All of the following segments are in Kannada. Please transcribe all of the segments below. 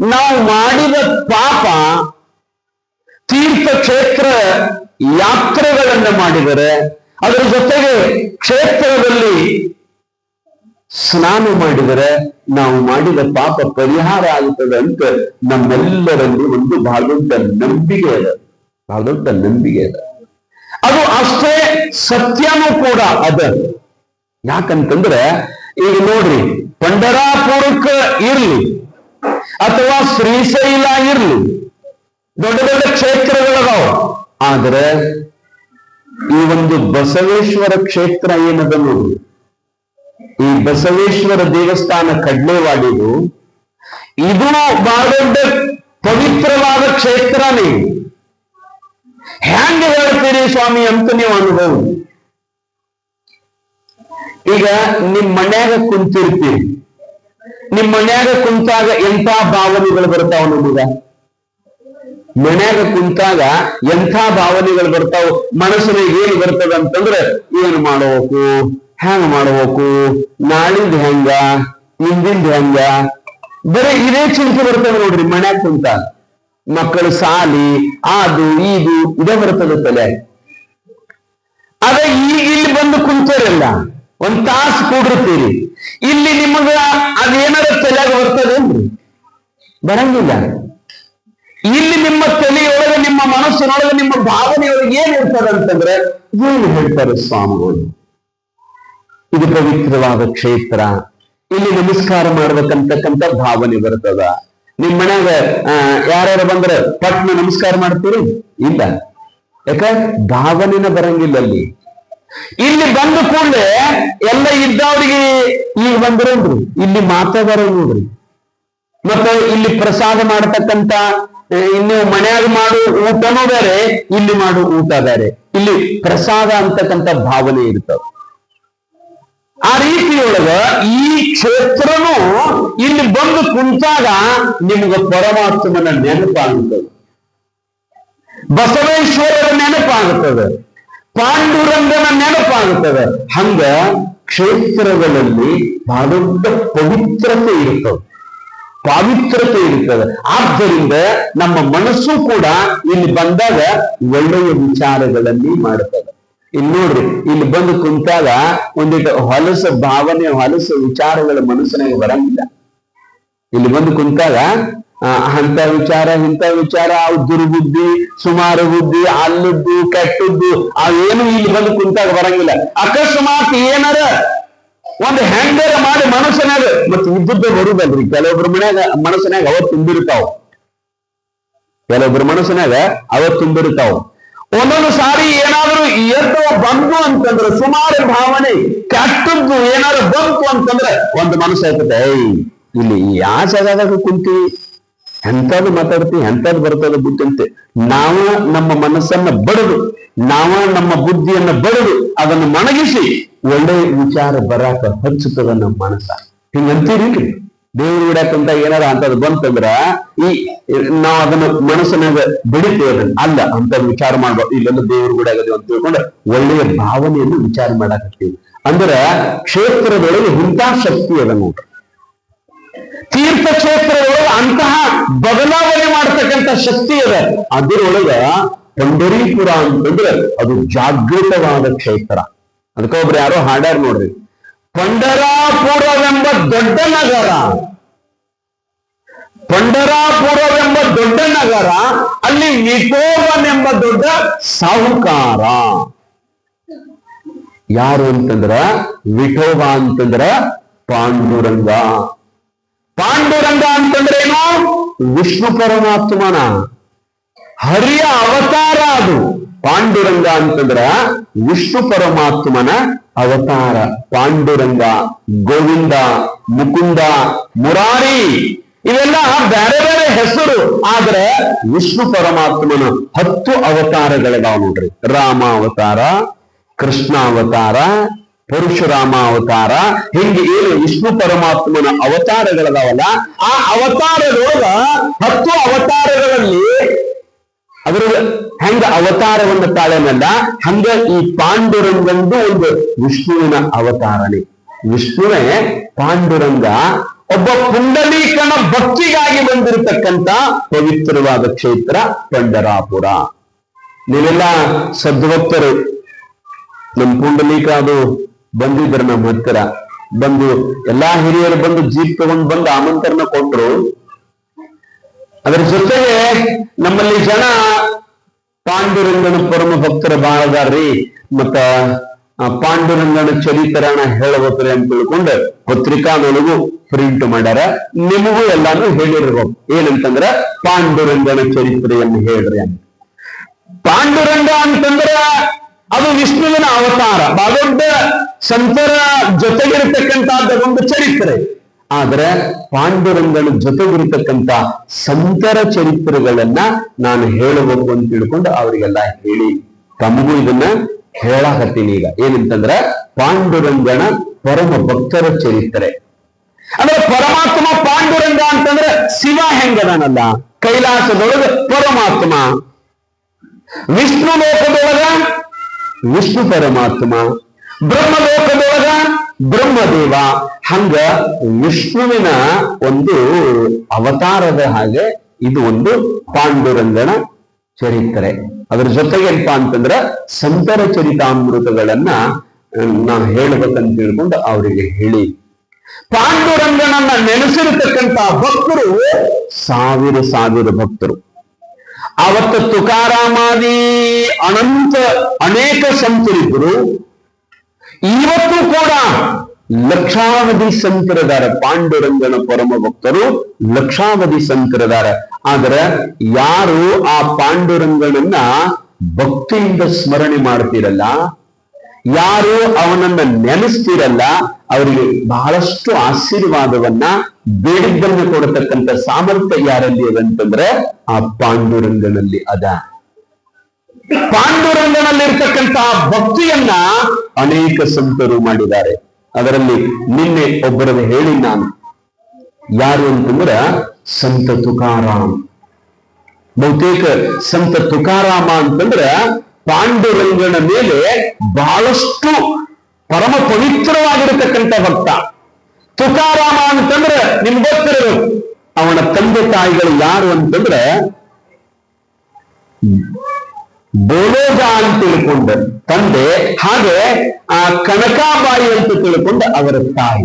ನಾವು ಮಾಡಿದ ಪಾಪ ತೀರ್ಥಕ್ಷೇತ್ರ ಯಾತ್ರೆಗಳನ್ನು ಮಾಡಿದರೆ ಅದರ ಜೊತೆಗೆ ಕ್ಷೇತ್ರದಲ್ಲಿ ಸ್ನಾನ ಮಾಡಿದರೆ ನಾವು ಮಾಡಿದ ಪಾಪ ಪರಿಹಾರ ಆಗುತ್ತದೆ ಅಂತ ನಮ್ಮೆಲ್ಲರಲ್ಲಿ ಒಂದು ಬಹಳ ದೊಡ್ಡ ನಂಬಿಕೆ ಇದೆ. ಬಹಳ ದೊಡ್ಡ ನಂಬಿಕೆ ಇದೆ. ಅದು ಅಷ್ಟೇ ಸತ್ಯನೂ ಕೂಡ ಅದ. ಯಾಕಂತಂದ್ರೆ ಈಗ ನೋಡ್ರಿ, ಪಂಡರಾಪುರಕ್ಕೆ ಇರ್ಲಿ. ಅಥವಾ ಶ್ರೀಶೈಲ ಇರ್ಲಿ ದೊಡ್ಡ ದೊಡ್ಡ ಕ್ಷೇತ್ರಗಳದಾವ. ಆದ್ರೆ ಈ ಒಂದು ಬಸವೇಶ್ವರ ಕ್ಷೇತ್ರ ಏನದ ನೋಡಿ. ಈ ಬಸವೇಶ್ವರ ದೇವಸ್ಥಾನ ಕಡ್ಲೆವಾಡಿದು. ಇದು ಬಹಳ ದೊಡ್ಡ ಪವಿತ್ರವಾದ ಕ್ಷೇತ್ರಾನೇ ಹ್ಯಾಂಗ ಹೇಳ್ತೀರಿ ಸ್ವಾಮಿ ಅಂತ ನೀವು ಅನುಭವ ಈಗ ನಿಮ್ ಮನ್ಯಾಗ ಕುಂತಿರ್ತೀರಿ. ನಿಮ್ ಮನ್ಯಾಗ ಕುಂತಾಗ ಎಂಥ ಭಾವನೆಗಳು ಬರ್ತಾವ ನಮಗ? ಮನ್ಯಾಗ ಕುಂತಾಗ ಎಂಥ ಭಾವನೆಗಳು ಬರ್ತಾವ? ಮನಸ್ಸಿನ ಏನ್ ಬರ್ತದ ಅಂತಂದ್ರೆ ಏನ್ ಮಾಡಬೇಕು? ಹೆಂಗ್ ಮಾಡಬೇಕು? ನಾಳಿಂದ ಹೆಂಗ? ಹಿಂದಿಂದ ಹೆಂಗ? ಬರೀ ಇದೇ ಚಿಂತೆ ಬರ್ತದೆ ನೋಡ್ರಿ ಮನ್ಯಾಗ ಕುಂತ. ಮಕ್ಕಳು ಸಾಲಿ, ಅದು, ಇದು, ಇದೇ ಬರ್ತದ ತಲೆ. ಅದ ಈಗ ಇಲ್ಲಿ ಬಂದು ಕುಂತರಲ್ಲ, ಒಂದ್ ತಾಸು ಕೂಡಿರ್ತೀರಿ. ಇಲ್ಲಿ ನಿಮಗ ಅದೇನಾರ ತಲೆಯಾಗ ಬರ್ತದೇನ್ರಿ ಬರಂಗಿಲ್ಲ. ಇಲ್ಲಿ ನಿಮ್ಮ ತಲೆಯೊಳಗೆ, ನಿಮ್ಮ ಮನಸ್ಸಿನೊಳಗೆ, ನಿಮ್ಮ ಭಾವನೆಯೊಳಗೆ ಏನ್ ಇರ್ತದೆ ಅಂತಂದ್ರೆ ಏನು ಹೇಳ್ತಾರೆ ಸ್ವಾಮಿಗಳು? ಇದು ಪವಿತ್ರವಾದ ಕ್ಷೇತ್ರ. ಇಲ್ಲಿ ನಮಸ್ಕಾರ ಮಾಡ್ಬೇಕಂತಕ್ಕಂಥ ಭಾವನೆ ಬರ್ತದ. ನಿಮ್ ಮನ್ಯಾಗ ಯಾರ್ಯಾರು ಬಂದ್ರೆ, ಪಟ್ನ ನಮಸ್ಕಾರ ಮಾಡ್ತೀರಿ? ಇಲ್ಲ. ಯಾಕ? ಭಾವನೆನ ಬರಂಗಿಲ್ಲ ಅಲ್ಲಿ. ಇಲ್ಲಿ ಬಂದ ಕೂಡಲೇ ಎಲ್ಲ ಇದ್ದವ್ರಿಗೆ ಈಗ ಬಂದಿರೋದ್ರಿ ಇಲ್ಲಿ ಮಾತಾಡೋರು ನೋಡ್ರಿ ಮತ್ತೆ ಇಲ್ಲಿ ಪ್ರಸಾದ ಮಾಡತಕ್ಕಂತ ಇನ್ನು ಮನ್ಯಾಗ ಮಾಡು ಊಟನೂ ಬೇರೆ, ಇಲ್ಲಿ ಮಾಡು ಊಟ ಬೇರೆ. ಇಲ್ಲಿ ಪ್ರಸಾದ ಅಂತಕ್ಕಂಥ ಭಾವನೆ ಇರ್ತವೆ ಆ ರೀತಿಯೊಳಗ ಈ ಕ್ಷೇತ್ರನೂ ಇಲ್ಲಿ ಬಂದು ಕುಂತಾಗ ನಿಮ್ಗ ಪರಮಾತ್ಮನ ನೆನಪಾಗುತ್ತದೆ ಬಸವೇಶ್ವರರ ನೆನಪಾಗುತ್ತದೆ ಪಾಂಡುರಂಗನ ನೆನಪಾಗುತ್ತದೆ. ಹಂಗ ಕ್ಷೇತ್ರಗಳಲ್ಲಿ ಬಹಳ ದೊಡ್ಡ ಪವಿತ್ರತೆ ಇರ್ತದೆ. ಪಾವಿತ್ರತೆ ಇರ್ತದೆ. ಆದ್ದರಿಂದ ನಮ್ಮ ಮನಸ್ಸು ಕೂಡ ಇಲ್ಲಿ ಬಂದಾಗ ಒಳ್ಳೆಯ ವಿಚಾರಗಳಲ್ಲಿ ಮಾಡುತ್ತದೆ ಇಲ್ಲಿ ನೋಡ್ರಿ ಇಲ್ಲಿ ಬಂದು ಕುಂತಾಗ ಒಂದಿಟ್ಟು ಹೊಲಸ ಭಾವನೆ ಹೊಲಸ ವಿಚಾರಗಳ ಮನಸ್ಸಿನಾಗ ಬರಂಗಿಲ್ಲ. ಇಲ್ಲಿ ಬಂದು ಕುಂತಾಗ ಆ, ಅಂತ ವಿಚಾರ, ಇಂಥ ವಿಚಾರ ಅವು ದುರ್ಬುದ್ಧಿ ಸುಮಾರು ಬುದ್ಧಿ ಅಲ್ಲದ್ದು ಕೆಟ್ಟದ್ದು ಅವೇನು ಇಲ್ಲಿ ಬಂದು ಕುಂತಾಗ ಬರಂಗಿಲ್ಲ. ಅಕಸ್ಮಾತ್ ಏನಾರ ಒಂದು ಹೆಂಗಾರ ಮಾಡಿ ಮನಸ್ಸಿನಾಗ, ಮತ್ತೆ ಇದ್ದದ್ದು ಬರುದಲ್ರಿ. ಕೆಲವೊಬ್ರ ಮನ್ಯಾಗ, ಮನಸ್ಸಿನಾಗ ಅವತ್ ತುಂಬಿರ್ತಾವ. ಕೆಲವೊಬ್ರ ಮನಸ್ಸಿನಾಗ ಅವತ್ ತುಂಬಿರ್ತಾವ. ಒಂದೊಂದು ಸಾರಿ ಏನಾದ್ರು ಎದ್ದು ಬಂತು ಅಂತಂದ್ರೆ, ಸುಮಾರು ಭಾವನೆ, ಕೆಟ್ಟದ್ದು ಏನಾದ್ರು ಬಂತು ಅಂತಂದ್ರೆ, ಒಂದು ಮನಸ್ಸು ಆಗ್ತದೆ ಏಯ್, ಇಲ್ಲಿ ಈ ಜಾಗದಾಗ ಕುಂತಿ ಎಂತದ್ದು ಮಾತಾಡ್ತೀವಿ ಎಂಥದ್ದು ಬರ್ತದ ಬುದ್ಧಿ ಅಂತೆ ನಾವ ನಮ್ಮ ಮನಸ್ಸನ್ನ ಬಡದು, ನಾವ ನಮ್ಮ ಬುದ್ಧಿಯನ್ನ ಬಡದು ಅದನ್ನು ಮಣಗಿಸಿ ಒಳ್ಳೆ ವಿಚಾರ ಬರಾಕ ಹಚ್ಚುತ್ತದ ನಮ್ಮ ಮನಸ್ಸ. ಹಿಂಗಂತೀರಿ ದೇವ್ರ ಬಿಡಕ್ಕಂತ ಏನಾರ ಅಂತದ್ ಬಂತಂದ್ರ ಈ, ನಾವ್ ಅದನ್ನ ಮನಸ್ಸಿನಾಗ ಬಿಡಿತೇವೆ ಅದನ್ನ. ಅಲ್ಲ ಅಂತ ವಿಚಾರ ಮಾಡ್ಬೋದು ಇಲ್ಲೆಲ್ಲ ದೇವ್ರ ಬಿಡಾಗದೆ ಅಂತ ತಿಳ್ಕೊಂಡ್ರೆ ಒಳ್ಳೆಯ ಭಾವನೆಯನ್ನು ವಿಚಾರ ಮಾಡಾಕತ್ತೀವಿ. ಅಂದ್ರ ಕ್ಷೇತ್ರದೊಳಗೆ ಇಂಥ ಶಕ್ತಿ ಅದ ನೋಡ್ರಿ. ತೀರ್ಥಕ್ಷೇತ್ರಗಳು ಅಂತಹ ಬದಲಾವಣೆ ಮಾಡ್ತಕ್ಕಂಥ ಶಕ್ತಿ ಇದೆ. ಅದರೊಳಗ ಪಂಡರೀಪುರ ಅಂತಂದ್ರೆ ಅದು ಜಾಗೃತವಾದ ಕ್ಷೇತ್ರ. ಅದಕ್ಕೆ ಒಬ್ರು ಯಾರೋ ಹಾಡ್ಯಾರ ನೋಡ್ರಿ. ಪಂಡರಾಪುರವೆಂಬ ದೊಡ್ಡ ನಗರ. ಪಂಡರಾಪುರವೆಂಬ ದೊಡ್ಡ ನಗರ, ಅಲ್ಲಿ ನಿಕೋಬನೆಂಬ ದೊಡ್ಡ ಸಾಹುಕಾರ. ಯಾರು ಅಂತಂದ್ರ ವಿಠೋಬ ಅಂತಂದ್ರ ಪಾಂಡುರಂಗ. ಪಾಂಡುರಂಗ ಅಂತಂದ್ರೆ ಏನು ವಿಷ್ಣು ಪರಮಾತ್ಮನ. ಹರಿಯ ಅವತಾರ ಅದು. ಪಾಂಡುರಂಗ ಅಂತಂದ್ರ ವಿಷ್ಣು ಪರಮಾತ್ಮನ ಅವತಾರ. ಪಾಂಡುರಂಗ, ಗೋವಿಂದ, ಮುಕುಂದ, ಮುರಾರಿ, ಇವೆಲ್ಲ ಬೇರೆ ಬೇರೆ ಹೆಸರು. ಆದ್ರೆ ವಿಷ್ಣು ಪರಮಾತ್ಮನ ಹತ್ತು ಅವತಾರಗಳಿದಾವ ನೋಡ್ರಿ. ರಾಮ ಅವತಾರ ಕೃಷ್ಣ ಅವತಾರ ಪರಶುರಾಮ ಅವತಾರ. ಹಿಂಗೆ ಏನು ವಿಷ್ಣು ಪರಮಾತ್ಮನ ಅವತಾರಗಳದಾವಲ್ಲ, ಆ ಅವತಾರದೊಳಗ ಹತ್ತು ಅವತಾರಗಳಲ್ಲಿ ಅದರ ಹೆಂಗ ಅವತಾರವನ್ನು ತಾಳೆನಲ್ಲ, ಹಂಗ ಈ ಪಾಂಡುರಂಗಂದು ಒಂದು ವಿಷ್ಣುವಿನ ಅವತಾರನೇ ವಿಷ್ಣುವೇ ಪಾಂಡುರಂಗ ಒಬ್ಬ ಪುಂಡಲೀಕನ ಭಕ್ತಿಗಾಗಿ ಬಂದಿರತಕ್ಕಂತ ಪವಿತ್ರವಾದ ಕ್ಷೇತ್ರ ಪಂಡರಾಪುರ. ನೀವೆಲ್ಲ ಸದ್ಭಕ್ತರು. ನಮ್ಮ ಪುಂಡಲೀಕ ಅದು ಬಂದಿದ್ರು ನಮ್ಮ ಹತ್ತಿರ? ಬಂದು ಎಲ್ಲಾ ಹಿರಿಯರು ಬಂದು ಜೀಪ್ ತಗೊಂಡ್ ಬಂದು ಆಮಂತ್ರಣ ಕೊಟ್ರು. ಅದರ ಜೊತೆಗೆ ನಮ್ಮಲ್ಲಿ ಜನ ಪಾಂಡುರಂಗನ ಪರಮ ಭಕ್ತರ ಬಾಳದಾರ್ರಿ ಮತ್ತ ಪಾಂಡುರಂಗನ ಚರಿತ್ರನ ಹೇಳಬೇಕ್ರಿ ಅಂತ ತಿಳ್ಕೊಂಡು ಪತ್ರಿಕಾದೊಳಗು ಪ್ರಿಂಟ್ ಮಾಡ್ಯಾರ. ನಿಮಗೂ ಎಲ್ಲಾನು ಹೇಳಿರ್ಬೋದು ಏನಂತಂದ್ರ ಪಾಂಡುರಂಗನ ಚರಿತ್ರೆಯನ್ನು ಹೇಳ್ರಿ ಅಂತ. ಪಾಂಡುರಂಗ ಅಂತಂದ್ರ ಅದು ವಿಷ್ಣುವಿನ ಅವತಾರ. ಬಹಳ ಸಂತರ ಜೊತೆಗಿರತಕ್ಕಂತಹದ್ದ ಒಂದು ಚರಿತ್ರೆ. ಆದ್ರೆ ಪಾಂಡುರಂಗನ ಜೊತೆಗಿರತಕ್ಕಂತ ಸಂತರ ಚರಿತ್ರೆಗಳನ್ನ ನಾನು ಹೇಳಬೇಕು ಅಂತ ತಿಳ್ಕೊಂಡು ಅವರಿಗೆಲ್ಲ ಹೇಳಿ. ತಮಗೂ ಇದನ್ನ ಹೇಳಾಕತ್ತೀನಿ ಈಗ. ಏನಂತಂದ್ರ ಪಾಂಡುರಂಗನ ಪರಮ ಭಕ್ತರ ಚರಿತ್ರೆ. ಅಂದ್ರೆ ಪರಮಾತ್ಮ ಪಾಂಡುರಂಗ ಅಂತಂದ್ರೆ ಶಿವ ಹೆಂಗದನಲ್ಲ? ಕೈಲಾಸದೊಳಗ ಪರಮಾತ್ಮ. ವಿಷ್ಣು ಲೋಕದೊಳಗ ವಿಷ್ಣು ಪರಮಾತ್ಮ, ಬ್ರಹ್ಮಲೋಕದೊಳಗ ಬ್ರಹ್ಮದೇವ, ಹಂಗ ವಿಷ್ಣುವಿನ ಒಂದು ಅವತಾರದ ಹಾಗೆ ಇದು ಒಂದು ಪಾಂಡುರಂಗನ ಚರಿತ್ರೆ. ಅದ್ರ ಜೊತೆಗೆ ಏನಪ್ಪಾ ಅಂತಂದ್ರ ಸಂತರ ಚರಿತಾಮೃತಗಳನ್ನ ನಾವು ಹೇಳ್ಬೇಕಂತ ತಿಳ್ಕೊಂಡು ಅವರಿಗೆ ಹೇಳಿ. ಪಾಂಡುರಂಗನನ್ನ ನೆನೆಸಿರತಕ್ಕಂತ ಭಕ್ತರು ಸಾವಿರ ಸಾವಿರ ಭಕ್ತರು. ಅವತ್ತು ತುಕಾರಾಮಾದಿ ಅನಂತ ಅನೇಕ ಸಂತರಿದ್ದರು. ಇವತ್ತು ಕೂಡ ಲಕ್ಷಾವಧಿ ಸಂತರದಾರ ಪಾಂಡುರಂಗನ ಪರಮ ಭಕ್ತರು ಲಕ್ಷಾವಧಿ ಸಂತರದಾರ. ಆದರೆ ಯಾರು ಆ ಪಾಂಡುರಂಗನನ್ನ ಭಕ್ತಿಯಿಂದ ಸ್ಮರಣೆ ಮಾಡ್ತಿರಲ್ಲ? ಯಾರು ಅವನನ್ನ ನೆನೆಸ್ತಿರಲ್ಲ? ಅವರಿಗೆ ಬಹಳಷ್ಟು ಆಶೀರ್ವಾದವನ್ನ ಬೇಡಿದ್ದನ್ನು ಕೊಡತಕ್ಕಂತ ಸಾಮರ್ಥ್ಯ ಯಾರಲ್ಲಿ ಅದಂತಂದ್ರೆ ಆ ಪಾಂಡುರಂಗನಲ್ಲಿ ಅದ. ಪಾಂಡುರಂಗನಲ್ಲಿರ್ತಕ್ಕಂತಹ ಭಕ್ತಿಯನ್ನ ಅನೇಕ ಸಂತರು ಮಾಡಿದ್ದಾರೆ. ಅದರಲ್ಲಿ ನಿನ್ನೆ ಒಬ್ಬರನ್ನು ಹೇಳಿ ನಾನು. ಯಾರು ಅಂತಂದ್ರ ಸಂತ ತುಕಾರಾಮ್. ಬಹುತೇಕ ಸಂತ ತುಕಾರಾಮ ಅಂತಂದ್ರ ಪಾಂಡುರಂಗನ ಮೇಲೆ ಬಹಳಷ್ಟು ಪರಮ ಪವಿತ್ರವಾಗಿರತಕ್ಕಂಥ ಭಕ್ತ. ತುಕಾರಾಮ ಅಂತಂದ್ರೆ ನಿಮ್ ಗೊತ್ತಿರಬೇಕು, ಅವನ ತಂದೆ ತಾಯಿಗಳು ಯಾರು ಅಂತಂದ್ರೆ ಬೋಲೋಜ ಅಂತ ತಿಳ್ಕೊಂಡ, ತಂದೆ, ಹಾಗೆ ಆ ಕನಕಾಬಾಯಿ ಅಂತ ತಿಳ್ಕೊಂಡ ಅವರ ತಾಯಿ.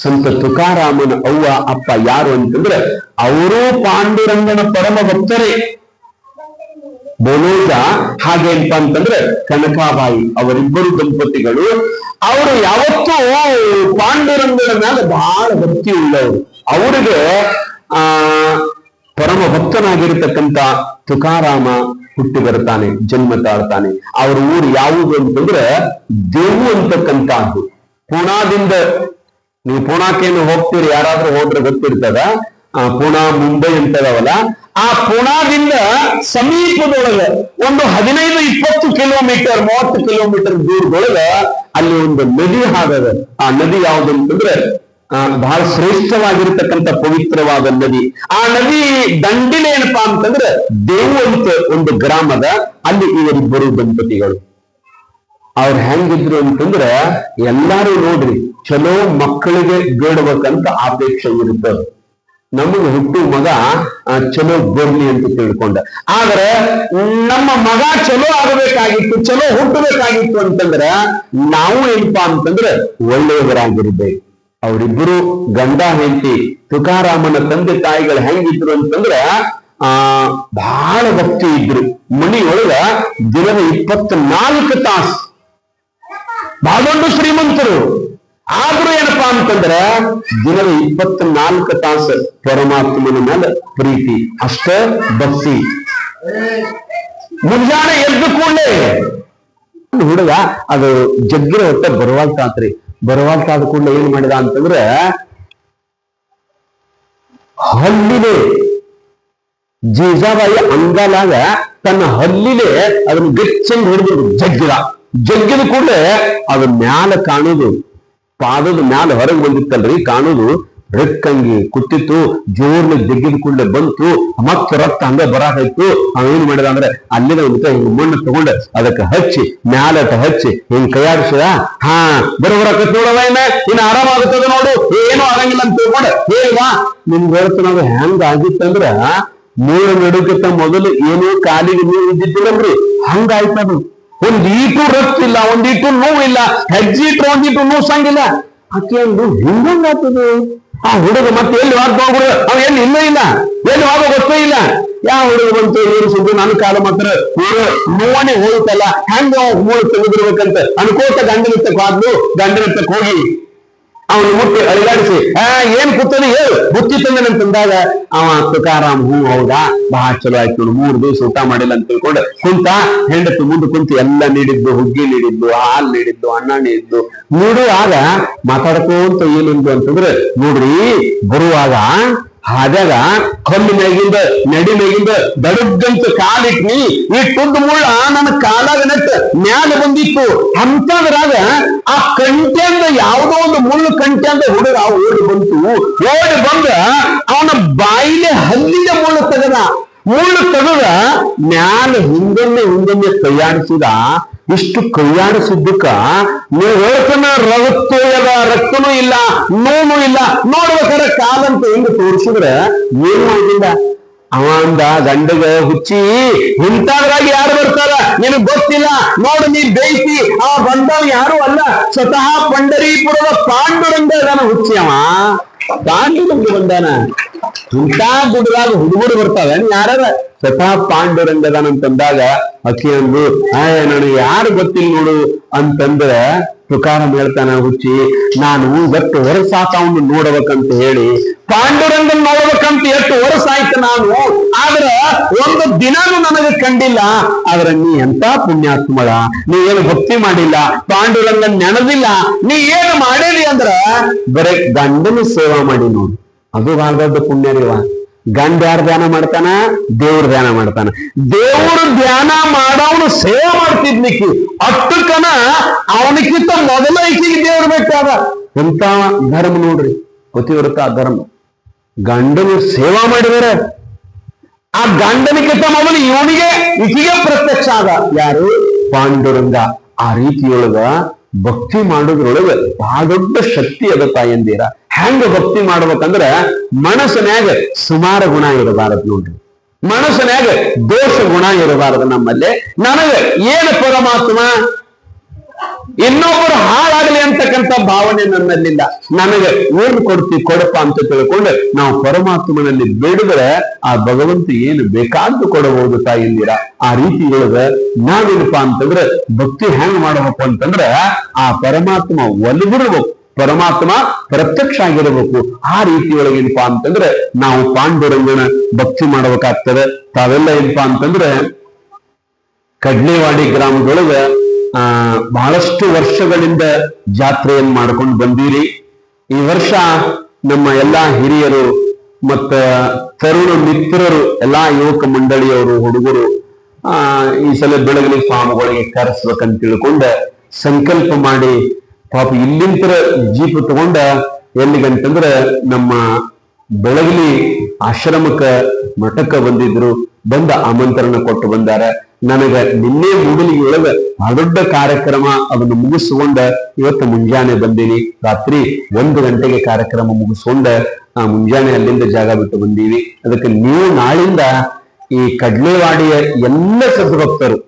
ಸಂತ ತುಕಾರಾಮನ ಅವ್ವ, ಅಪ್ಪ ಯಾರು ಅಂತಂದ್ರೆ ಅವರೂ ಪಾಂಡುರಂಗನ ಪರಮ ಭಕ್ತರೇ ಬೋಲೋಜ ಹಾಗೇನಪ್ಪ ಅಂತಂದ್ರೆ ಕನಕಾಬಾಯಿ, ಅವರಿಬ್ಬರು ದಂಪತಿಗಳು. ಅವರು ಯಾವತ್ತೂ ಪಾಂಡುರಂಗನ ಮೇಲೆ ಬಹಳ ಭಕ್ತಿ ಉಳ್ಳವರು. ಅವರಿಗೆ ಆ ಪರಮ ಭಕ್ತನಾಗಿರ್ತಕ್ಕಂತ ತುಕಾರಾಮ ಹುಟ್ಟಿ ಬರ್ತಾನೆ ಜನ್ಮ ತಾಳ್ತಾನೆ. ಅವ್ರ ಊರು ಯಾವುದು ಅಂತಂದ್ರೆ ದೇವು ಅಂತಕ್ಕಂತಹದ್ದು ಪುಣಾದಿಂದ ನೀವು ಪುಣಾಕೇನು ಹೋಗ್ತೀರಿ, ಯಾರಾದ್ರೂ ಹೋದ್ರೆ ಗೊತ್ತಿರ್ತದ? ಆ ಪುಣಾ ಮುಂಬೈ ಅಂತದವಲ್ಲ. ಆ ಪುಣಾದಿಂದ ಸಮೀಪದೊಳಗ ಒಂದು ಹದಿನೈದು, ಇಪ್ಪತ್ತು ಕಿಲೋಮೀಟರ್, ಮೂವತ್ತು ಕಿಲೋಮೀಟರ್ ದೂರದೊಳಗ ಅಲ್ಲಿ ಒಂದು ನದಿ ಹಾಗದ. ಆ ನದಿ ಯಾವುದು ಅಂತಂದ್ರೆ ಬಹಳ ಶ್ರೇಷ್ಠವಾಗಿರ್ತಕ್ಕಂಥ ಪವಿತ್ರವಾದ ನದಿ. ಆ ನದಿ ದಂಡಿನ ಏನಪ್ಪಾ ಅಂತಂದ್ರೆ ದೇವಂತ ಒಂದು ಗ್ರಾಮದ ಅಲ್ಲಿ ಇವರಿಬ್ಬರು ದಂಪತಿಗಳು. ಅವ್ರು ಹೆಂಗಿದ್ರು ಅಂತಂದ್ರ ಎಲ್ಲಾರು ನೋಡ್ರಿ, ಚಲೋ ಮಕ್ಕಳಿಗೆ ಬೇಡಬೇಕಂತ ಅಪೇಕ್ಷೆ ಇರುತ್ತೆ ನಮಗ ಹುಟ್ಟು ಮಗ ಚಲೋ ಬರ್ಲಿ ಅಂತ ತಿಳ್ಕೊಂಡ. ಆದ್ರೆ ನಮ್ಮ ಮಗ ಚಲೋ ಆಗಬೇಕಾಗಿತ್ತು, ಚಲೋ ಹುಟ್ಟಬೇಕಾಗಿತ್ತು ಅಂತಂದ್ರ ನಾವು ಏನಪ್ಪಾ ಅಂತಂದ್ರೆ ಒಳ್ಳೆಯವರಾಗಿರ್ಬೇಕು. ಅವರಿಬ್ಬರು ಗಂಡ ಹೆಂಡತಿ ತುಕಾರಾಮನ ತಂದೆ ತಾಯಿಗಳು ಹೆಂಗಿದ್ರು ಅಂತಂದ್ರ, ಆ, ಬಹಳ ಭಕ್ತಿ ಇದ್ರು. ಮನೆಯೊಳಗ ದಿನದ ಇಪ್ಪತ್ನಾಲ್ಕು ತಾಸು. ದೊಡ್ಡ ಶ್ರೀಮಂತರು. ಆದ್ರೂ ಏನಪ್ಪಾ ಅಂತಂದ್ರೆ, ದಿನದ ಇಪ್ಪತ್ನಾಲ್ಕು ತಾಸು ಪರಮಾತ್ಮನ ಮೇಲೆ ಪ್ರೀತಿ. ಅಷ್ಟ ಭಕ್ತಿ. ಮುಂಜಾನೆ ಎದ್ದು ಕೂಡಲೇ. ಹುಡುಗ, ಅದು ಜಗ್ಗಿರ ಹೊಟ್ಟೆ ಬರುವಾಗ್ತಾತ್ರಿ ಬರುವಾಗ್ತಾದ ಕೂಡಲೇ ಏನ್ ಮಾಡಿದ ಅಂತಂದ್ರೆ, ಹಲ್ಲಿಲೆ ಜೀಜಾಬಾಯಿ ಅಂಗಾಲಾಗ ತನ್ನ ಹಲ್ಲಿಲೆ ಅದನ್ನ ಗಚ್ಚಂಗ್ ಹೊಡೆದ್ರು ಜಗ್ಗಿದ. ಜಗ್ಗಿದ ಕೂಡಲೇ ಅದು ಮ್ಯಾಲ ಕಾಣುದು, ಪಾದದ ಮ್ಯಾಲ ಹೊರಗೆ ಬಂದಿತ್ತಲ್ರಿ, ಕಾಣುದು ರಕ್ಕಂಗಿ ಕುತ್ತಿತ್ತು, ಜೋರ್ನ ಜಗ್ಗಿದ ಕೂಡಲೇ ಬಂತು, ಮತ್ತೆ ರಕ್ತ ಹಂಗ ಬರಾಕಾಯ್ತು ಏನ್ ಮಾಡಿದ ಅಂದ್ರೆ ಅಲ್ಲಿನ ಒಂದು ಮಣ್ಣು ತಗೊಂಡ ಅದಕ್ಕೆ ಹಚ್ಚಿ ಮ್ಯಾಲಟ ಹಚ್ಚಿ, ಹಿಂಗ್ ಕೈಯಾಡಿಸಿದ, ಹಾ ಬರೋಬರಕತ್ ನೋಡವ ಏನ ಇನ್ನು ಆರಾಮಾಗುತ್ತದ ನೋಡು, ಏನು ಆಗಂಗಿಲ್ಲ ಅಂತ ತಿಳ್ಕೊಂಡ. ಹೇಳ್ವಾ ನಿಮ್ಗೆ ಹೇಳ್ತು ನಾವು ಹೆಂಗ ಆಗಿತ್ತಂದ್ರ, ಮೂರು ನಡುಕತ್ತ ಮೊದಲು ಏನೋ ಕಾಲಿಗೆ ನೀವು ಇದ್ದಿದ್ದಿಲ್ಲಂದ್ರಿ ಹಂಗಾಯ್ತದು ಒಂದ್ ರಕ್ತ ಇಲ್ಲ, ಒಂದ್ ಈಟು ನೋವಿಲ್ಲ ಹೆಜ್ಜೆ ಇಟ್ಟು ಒಂದ್ ಈಟು ನೋವು ಸಂಗಿಲ್ಲ. ಆಕೆ ಅಂದು ಹಿಂಗಂಗಾಗ್ತದೆ ಆ ಹುಡುಗ ಮತ್ತೆ ಎಲ್ಲಿ ಹೋಗ್ತಾ ಅವ್ ಎಲ್ಲಿ? ಇಲ್ಲ ಇಲ್ಲ. ಎಲ್ಲಿ ಹೋಗೋ ಗೊತ್ತೇ ಇಲ್ಲ. ಯಾವ ಹುಡುಗ ಬಂತು? ಇವರು ಸುದ್ದಿ? ನನ್ನ ಕಾಲ ಮಾತ್ರ ಇವರು ನೋವನೆ ಹೋಯ್ತಲ್ಲ. ಹೆಂಗ ಮೂಳು ತೆಗೆದಿರ್ಬೇಕಂತ ಅನ್ಕೋತ ಗಂಡನ ಗಂಡನತ್ತಕ್ ಹೋಗಿ. ಅವನು ಮುಟ್ಟಿ ಅಳಿಗಾಡಿಸಿ ಆ, ಏನ್ ಕೂತನಿ ಹೇಳು. ಬುತ್ತಿ ತಂದನಂತಂದಾಗ ಅವ ತುಕಾರಾಮ್ ಹೂ, ಹೌದಾ? ಬಹಳ ಚಲೋ ಆಯ್ತು ನೋಡು. ಮೂರ್ ದಿವಸ ಊಟ ಮಾಡಿಲ್ಲ ಅಂತ ತಿಳ್ಕೊಂಡು ಕುಂತ, ಹೆಂಡತಿ ಮುಂದೆ ಕುಂತು ಎಲ್ಲ ನೀಡಿದ್ದು, ಹುಗ್ಗಿ ನೀಡಿದ್ದು, ಹಾಲು ನೀಡಿದ್ದು, ಅನ್ನ ನೀಡಿದ್ದು. ನೋಡುವಾಗ ಮಾತಾಡ್ಕೊಂತ ಏನಿಂದು ಅಂತಂದ್ರೆ, ನೋಡ್ರಿ, ಬರುವಾಗ ಹಾದಾಗ ಕಲ್ಲು ಮೇಗಿಂದ ನಡಿ ಮೇಗಿಂದ ದಡಗ್ಗಂತ ಕಾಲಿಟ್ನಿ ಈ ತುದ್ದು ಮುಳ್ಳ ನನ್ನ ಕಾಲಾಗ ನೆಟ್ಟ ಮ್ಯಾಲ ಬಂದಿತ್ತು. ಅಂತದ್ರಾಗ ಆ ಕಂಟೆಂದ ಯಾವುದೋ ಒಂದು ಮುಳ್ಳು ಕಂಟೆಂದ ಹುಡುಗ ಓಡಿ ಬಂತು. ಓಡಿ ಬಂದ, ಅವನ ಬಾಯಿಲೆ ಹಲ್ಲಿನ ಮುಳ್ಳು ತೆಗದ. ಮುಳ್ಳು ತೆಗದ, ಮ್ಯಾಲ ಹಿಂದೊಮ್ಮೆ ಹಿಂದೊಮ್ಮೆ ಕೈಯಾಡಿಸಿದ ಇಷ್ಟು ಕಲ್ಯಾಣ ನೀವು ಹೇಳ್ತಾನ ರಕ್ತ ಇಲ್ಲ ರಕ್ತನೂ ಇಲ್ಲ, ನೋವು ಇಲ್ಲ. ನೋಡ್ಬೇಕಾದ್ರೆ ಕಾಲಂತ ಹೆಂಗ್ ತೋರಿಸಿದ್ರೆ ಏನು ಮಾಡಿಲ್ಲ ಅವಂದ ಗಂಡಗ ಹುಚ್ಚಿ, ಇಂಥದ್ರಾಗ ಯಾರು ಬರ್ತಾರ? ನಿನಗ್ ಗೊತ್ತಿಲ್ಲ. ನೋಡು, ನೀ ಬೇಯಿಸಿ. ಆ ಬಂದವ್ ಯಾರು ಅಲ್ಲ. ಸ್ವತಃ ಪಂಡರೀಪುರದ ಪಾಂಡುರಂಗ ನಾನು ಹುಚ್ಚಿ ಅವ. ಪಾಂಡುರಂಗ ಬಂದಾನ. ಇಂಥ ಗುಡ್ಡದಾಗ ಹುಡುಗರು ಬರ್ತಾವೆ. ಯಾರ ಸ್ವತಃ ಪಾಂಡುರಂಗದಾನಂತಂದಾಗ ಅಕ್ಕಿ ಅಂದು ಆಯ ನನಗೆ ಯಾರು ಗೊತ್ತಿಲ್ಲ ನೋಡು ಅಂತಂದ್ರೆ ತುಕಾರ ಹೇಳ್ತಾನ ಹುಚ್ಚಿ, ನಾನು ಇವತ್ತು ವರ್ಷಾತ ಅವನು ನೋಡ್ಬೇಕಂತ ಹೇಳಿ, ಪಾಂಡುರಂಗನ್ ನೋಡ್ಬೇಕಂತ ಎಷ್ಟು ವರ್ಷ ಆಯ್ತು ನಾನು. ಆದ್ರ ಒಂದು ದಿನಾನು ನನಗೆ ಕಂಡಿಲ್ಲ. ಆದ್ರ ನೀ ಎಂತ ಪುಣ್ಯಾತ್ಮಳ. ನೀ ಏನು ಭಕ್ತಿ ಮಾಡಿಲ್ಲ. ಪಾಂಡುರಂಗನ್ ನೆನದಿಲ್ಲ. ನೀ ಏನು ಮಾಡಿದಿ ಅಂದ್ರ ಬರೇ ಗಂಡನ ಸೇವಾ ಮಾಡಿ ನೋಡು. ಅದು ಬಹಳ ದೊಡ್ಡ ಪುಣ್ಯ ರೀವ ಗಂಡ ಯಾರು ಧ್ಯಾನ ಮಾಡ್ತಾನ? ದೇವ್ರ ಧ್ಯಾನ ಮಾಡ್ತಾನ. ದೇವ್ರ ಧ್ಯಾನ ಮಾಡವನು ಸೇವೆ ಮಾಡ್ತಿದ್ಲಿಕ್ಕಿ ಅಷ್ಟಕ್ಕನ ಅವನಕ್ಕಿಂತ ಮೊದಲ ಈಕಿಗೆ ದೇವ್ರ ಬೇಕಾದ ಎಂತ ಧರ್ಮ ನೋಡ್ರಿ? ಪತಿವ್ರತ ಧರ್ಮ. ಗಂಡನು ಸೇವಾ ಮಾಡಿದರೆ ಆ ಗಂಡನಿಗಿಂತ ಮೊದಲು ಇವನಿಗೆ ಈಕಿಗೆ ಪ್ರತ್ಯಕ್ಷ ಆದ. ಯಾರು? ಪಾಂಡುರಂಗ. ಆ ರೀತಿಯೊಳಗ ಭಕ್ತಿ ಮಾಡೋದ್ರೊಳಗೆ ಬಹಳ ದೊಡ್ಡ ಶಕ್ತಿ ಅದ ತಾಯಂದಿರ ಹೆಂಗ ಭಕ್ತಿ ಮಾಡ್ಬೇಕಂದ್ರ ಮನಸ್ಸಿನಾಗ ಸುಮಾರು ಗುಣ ಇರಬಾರದು ನೋಡ್ರಿ. ಮನಸ್ಸಿನಾಗ ದೋಷ ಗುಣ ಇರಬಾರದು ನಮ್ಮಲ್ಲಿ. ನನಗೆ ಏನು ಪರಮಾತ್ಮ ಇನ್ನೊಬ್ಬರು ಹಾಳಾಗಲಿ ಅಂತಕ್ಕಂಥ ಭಾವನೆ ನನ್ನಲ್ಲಿಲ್ಲ. ನನಗೆ ಊರು ಕೊಡ್ತಿ, ಕೊಡಪ್ಪ ಅಂತ ತಿಳ್ಕೊಂಡು ನಾವು ಪರಮಾತ್ಮನಲ್ಲಿ ಬೇಡಿದ್ರೆ ಆ ಭಗವಂತ ಏನು ಬೇಕಾದ್ದು ಕೊಡಬಹುದು ತಾಯಿಂದಿರ ಆ ರೀತಿಯೊಳಗ ನಾವೇನಪ್ಪ ಅಂತಂದ್ರೆ ಭಕ್ತಿ ಹೆಂಗ್ ಮಾಡಬೇಕು ಅಂತಂದ್ರೆ ಆ ಪರಮಾತ್ಮ ಒಲಿದಿರ್ಬೇಕು. ಪರಮಾತ್ಮ ಪ್ರತ್ಯಕ್ಷ ಆಗಿರಬೇಕು. ಆ ರೀತಿಯೊಳಗೆ ಏನಪ್ಪಾ ಅಂತಂದ್ರೆ ನಾವು ಪಾಂಡುರಂಗನ ಭಕ್ತಿ ಮಾಡಬೇಕಾಗ್ತದೆ. ತಾವೆಲ್ಲ ಏನಪ್ಪಾ ಅಂತಂದ್ರೆ ಕಡ್ಲೆವಾಡಿ ಗ್ರಾಮದೊಳಗ ಆ, ಬಹಳಷ್ಟು ವರ್ಷಗಳಿಂದ ಜಾತ್ರೆಯನ್ನು ಮಾಡ್ಕೊಂಡು ಬಂದೀರಿ. ಈ ವರ್ಷ ನಮ್ಮ ಎಲ್ಲಾ ಹಿರಿಯರು ಮತ್ತ ತರುಣ ಮಿತ್ರರು, ಎಲ್ಲಾ ಯುವಕ ಮಂಡಳಿಯವರು, ಹುಡುಗರು, ಆ, ಈ ಸಲ ಬೆಳಗಲಿ ಫಾರ್ಮ್ಗಳಿಗೆ ಕರೆಸ್ಬೇಕಂತ ತಿಳ್ಕೊಂಡ ಸಂಕಲ್ಪ ಮಾಡಿ ಪಾಪ ಇಲ್ಲಿಂತರ ಜೀಪ್ ತಗೊಂಡ ಎಲ್ಲಿಗಂತಂದ್ರ ನಮ್ಮ ಬೆಳಗಲಿ ಆಶ್ರಮಕ್ಕ ಮಠಕ್ಕ ಬಂದಿದ್ರು. ಬಂದ ಆಮಂತ್ರಣ ಕೊಟ್ಟು ಬಂದಾರ. ನನಗ ನಿನ್ನೆ ಮೂಡಲಿಗೆ ಒಳಗ ಬಹಳ ದೊಡ್ಡ ಕಾರ್ಯಕ್ರಮ ಅದನ್ನು ಮುಗಿಸ್ಕೊಂಡ ಇವತ್ತು ಮುಂಜಾನೆ ಬಂದೀನಿ. ರಾತ್ರಿ ಒಂದು ಗಂಟೆಗೆ ಕಾರ್ಯಕ್ರಮ ಮುಗಿಸ್ಕೊಂಡ, ಆ ಮುಂಜಾನೆ ಅಲ್ಲಿಂದ ಜಾಗ ಬಿಟ್ಟು ಬಂದೀವಿ. ಅದಕ್ಕೆ ನೀವು ನಾಳಿಂದ ಈ ಕಡ್ಲೆವಾಡಿಯ ಎಲ್ಲ ಸದ್ಭಕ್ತರು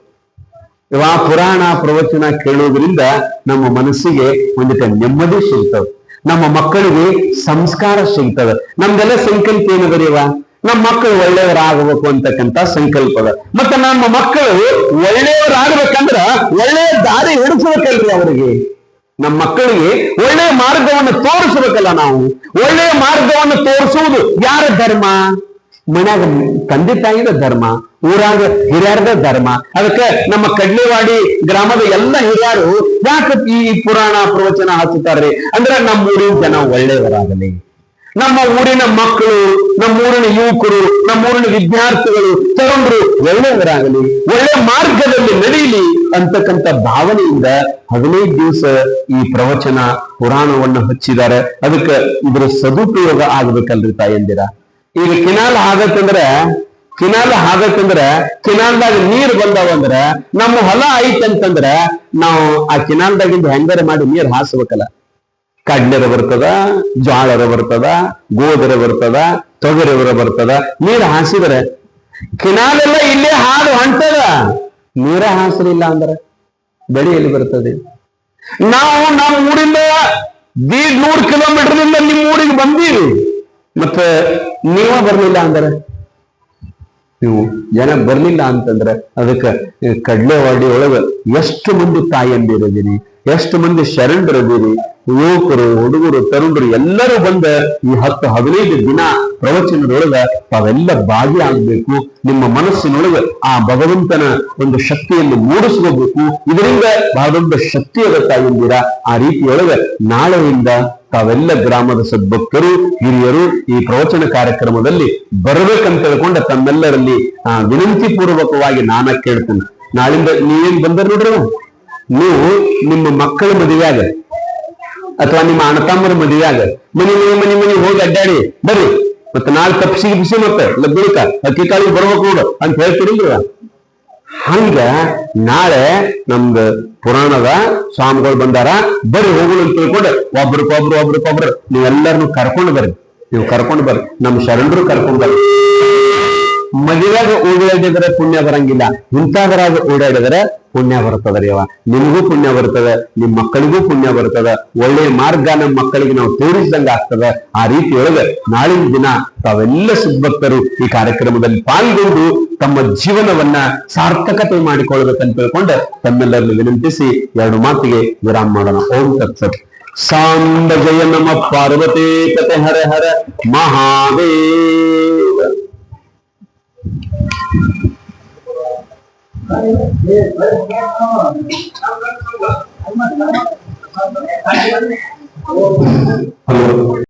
ಆ ಪುರಾಣ ಪ್ರವಚನ ಕೇಳುವುದರಿಂದ ನಮ್ಮ ಮನಸ್ಸಿಗೆ ಒಂದಿಟ ನೆಮ್ಮದಿ ಸಿಗ್ತದೆ. ನಮ್ಮ ಮಕ್ಕಳಿಗೆ ಸಂಸ್ಕಾರ ಸಿಗ್ತದೆ. ನಮ್ದೆಲ್ಲ ಸಂಕಲ್ಪ ಏನು ಬರೆಯವ ನಮ್ಮ ಮಕ್ಕಳು ಒಳ್ಳೆಯವರಾಗಬೇಕು ಅಂತಕ್ಕಂತ ಸಂಕಲ್ಪ ಅದ ಮತ್ತೆ ನಮ್ಮ ಮಕ್ಕಳು ಒಳ್ಳೆಯವರಾಗಬೇಕಂದ್ರ ಒಳ್ಳೆಯ ದಾರಿ ಹಿಡಿಸ್ಬೇಕಲ್ರಿ ಅವರಿಗೆ. ನಮ್ಮ ಮಕ್ಕಳಿಗೆ ಒಳ್ಳೆಯ ಮಾರ್ಗವನ್ನು ತೋರಿಸ್ಬೇಕಲ್ಲ ನಾವು. ಒಳ್ಳೆಯ ಮಾರ್ಗವನ್ನು ತೋರಿಸುವುದು ಯಾರ ಧರ್ಮ? ಮನ್ಯಾಗ ತಂದೆ ತಾಯಿದ ಧರ್ಮ. ಊರಾಗ ಹಿರಿಯರದ ಧರ್ಮ. ಅದಕ್ಕೆ ನಮ್ಮ ಕಡ್ಲೆವಾಡಿ ಗ್ರಾಮದ ಎಲ್ಲ ಹಿರಿಯರು ಯಾಕೆ ಈ ಪುರಾಣ ಪ್ರವಚನ ಹಚ್ಚುತ್ತಾರ್ರಿ ಅಂದ್ರೆ ನಮ್ಮ ಊರಿನ ಜನ ಒಳ್ಳೆಯವರಾಗಲಿ. ನಮ್ಮ ಊರಿನ ಮಕ್ಕಳು, ನಮ್ಮ ಊರಿನ ಯುವಕರು ನಮ್ಮೂರಿನ ವಿದ್ಯಾರ್ಥಿಗಳು, ತರುಣರು, ಒಳ್ಳೆಯವರಾಗಲಿ, ಒಳ್ಳೆ ಮಾರ್ಗದಲ್ಲಿ ನಡೆಯಲಿ ಅಂತಕ್ಕಂಥ ಭಾವನೆಯಿಂದ ಹದಿನೈದು ದಿವಸ ಈ ಪ್ರವಚನ ಪುರಾಣವನ್ನು ಹಚ್ಚಿದ್ದಾರೆ. ಅದಕ್ಕೆ ಇದರ ಸದುಪಯೋಗ ಆಗ್ಬೇಕಲ್ರಿ ತಾಯಂದಿರ ಈಗ ಕಿನಾಲ್ ಆಗತ್ತಂದ್ರ ಕಿನಾಲ್ ಆಗತ್ತಂದ್ರ ಕಿನಾಲ್ದಾಗ ನೀರ್ ಬಂದಾವಂದ್ರ ನಮ್ಮ ಹೊಲ ಐತಂತಂದ್ರ, ನಾವು ಆ ಕಿನಾಲ್ದಾಗಿಂದ ಹೆಂಗಾರ ಮಾಡಿ ನೀರ್ ಹಾಸ್ಬೇಕಲ್ಲ. ಕಡ್ಲೆರ ಬರ್ತದ, ಜ್ವಾಳರ ಬರ್ತದ ಗೋದರ ಬರ್ತದ ತೊಗರಿವರ ಬರ್ತದ. ನೀರು ಹಾಸಿದ್ರೆ ಕಿನಾಲೆಲ್ಲ ಇಲ್ಲೇ ಹಾಡು ಹೊಂಟದ. ನೀರ ಹಾಸಲಿಲ್ಲ ಅಂದ್ರೆ ಬೆಳೆ ಎಲ್ಲಿ ಬರ್ತದೆ? ನಾವು ನಮ್ಮ ಊರಿಂದ ದೀಡ್ ನೂರು ಕಿಲೋಮೀಟರ್ನಿಂದ ನಿಮ್ಮ ಊರಿಗೆ ಬಂದೀವಿ. ಮತ್ತೆ ನೀವ ಬರ್ಲಿಲ್ಲ ಅಂದ್ರೆ? ನೀವು ಜನ ಬರ್ಲಿಲ್ಲ ಅಂತಂದ್ರೆ ಅದಕ್ಕೆ ಕಡ್ಲೆ ವಾಡಿ ಒಳಗ ಎಷ್ಟು ಮಂದಿ ತಾಯಂದಿರದಿರಿ ಎಷ್ಟು ಮಂದಿ ಶರಣರದಿರಿ ಯುವಕರು, ಹುಡುಗರು, ತರುಣರು ಎಲ್ಲರೂ ಬಂದ ಈ ಹತ್ತು ಹದಿನೈದು ದಿನ ಪ್ರವಚನದೊಳಗ ತಾವೆಲ್ಲ ಭಾಗಿಯಾಗಬೇಕು. ನಿಮ್ಮ ಮನಸ್ಸಿನೊಳಗ ಆ ಭಗವಂತನ ಒಂದು ಶಕ್ತಿಯನ್ನು ಮೂಡಿಸ್ಕೋಬೇಕು. ಇದರಿಂದ ಬಹಳ ದೊಡ್ಡ ಶಕ್ತಿ ಅದ ತಾಯಂದಿರ. ಆ ರೀತಿಯೊಳಗ ನಾಳೆಯಿಂದ ತಾವೆಲ್ಲ ಗ್ರಾಮದ ಸದ್ಭಕ್ತರು ಹಿರಿಯರು ಈ ಪ್ರವಚನ ಕಾರ್ಯಕ್ರಮದಲ್ಲಿ ಬರಬೇಕಂತ ಹೇಳ್ಕೊಂಡ ತಮ್ಮೆಲ್ಲರಲ್ಲಿ ಆ, ವಿನಂತಿ ಪೂರ್ವಕವಾಗಿ ನಾನ ಕೇಳ್ತೀನಿ. ನಾಳಿಂದ ನೀವೇನ್ ಬಂದರು ನೋಡ್ರಿ ನೀವು? ನಿಮ್ಮ ಮಕ್ಕಳ ಮದುವೆಯಾಗ ಅಥವಾ ನಿಮ್ಮ ಅಣತಾಮರ ಮದುವೆ ಮದುವೆಯಾಗ ಮನಿ ಮನಿ ಮನಿ ಮನಿ ಹೋಗಿ ಅಡ್ಡಾಡಿ ಬರ್ರಿ. ಮತ್ತೆ ನಾಳೆ ತಪ್ಪಿಸಿ ಬಿಸಿ ಮತ್ತೆ ಲಗ್ನಕ್ಕ ಅಕ್ಕಿ ಕಾಳಿಗೆ ಬರ್ಬೇಕು ನೋಡು ಅಂತ ಹೇಳ್ತೀರಿ ಹಂಗ ನಾಳೆ ನಮ್ದು ಪುರಾಣದ ಸ್ವಾಮಿಗಳು ಬಂದಾರ, ಬರ್ರಿ ಹೋಗಲು ಅಂತ ತಿಳ್ಕೊಂಡು ಒಬ್ರಿಗೊಬ್ರು ಒಬ್ರಿಗೊಬ್ರು ನೀವೆಲ್ಲರನ್ನು ಕರ್ಕೊಂಡು ಬರ್ರಿ. ನೀವು ಕರ್ಕೊಂಡು ಬರ್ರಿ, ನಮ್ಮ ಶರಣರು ಕರ್ಕೊಂಡು ಬರ್ರಿ. ಮದುವೆಯಾಗ ಓಡಾಡಿದ್ರೆ ಪುಣ್ಯ ಬರಂಗಿಲ್ಲ. ಇಂಥದ್ರಾಗ ಓಡಾಡಿದ್ರೆ ಪುಣ್ಯ ಬರ್ತದ ಅವ. ನಿಮಗೂ ಪುಣ್ಯ ಬರ್ತದ, ನಿಮ್ ಮಕ್ಕಳಿಗೂ ಪುಣ್ಯ ಬರ್ತದ. ಒಳ್ಳೆಯ ಮಾರ್ಗ ನಮ್ಮ ಮಕ್ಕಳಿಗೆ ನಾವು ತೋರಿಸಿದಂಗ ಆಗ್ತದ. ಆ ರೀತಿಯೊಳಗ ನಾಳಿನ ದಿನ ತಾವೆಲ್ಲ ಸುದ್ಭಕ್ತರು ಈ ಕಾರ್ಯಕ್ರಮದಲ್ಲಿ ಪಾಲ್ಗೊಂಡು ತಮ್ಮ ಜೀವನವನ್ನ ಸಾರ್ಥಕತೆ ಮಾಡಿಕೊಳ್ಬೇಕಂತ ತಿಳ್ಕೊಂಡು ತಮ್ಮೆಲ್ಲರನ್ನು ವಿನಂತಿಸಿ ಎರಡು ಮಾತಿಗೆ ವಿರಾಮ ಮಾಡೋಣ. ಓಂ ತತ್ಸತ್ ಸಾಂಬ ಜಯ ನಮ ಪಾರ್ವತಿ ಕತೆ ಹರ ಹರ ಮಹಾದೇವ. ಹಲೋ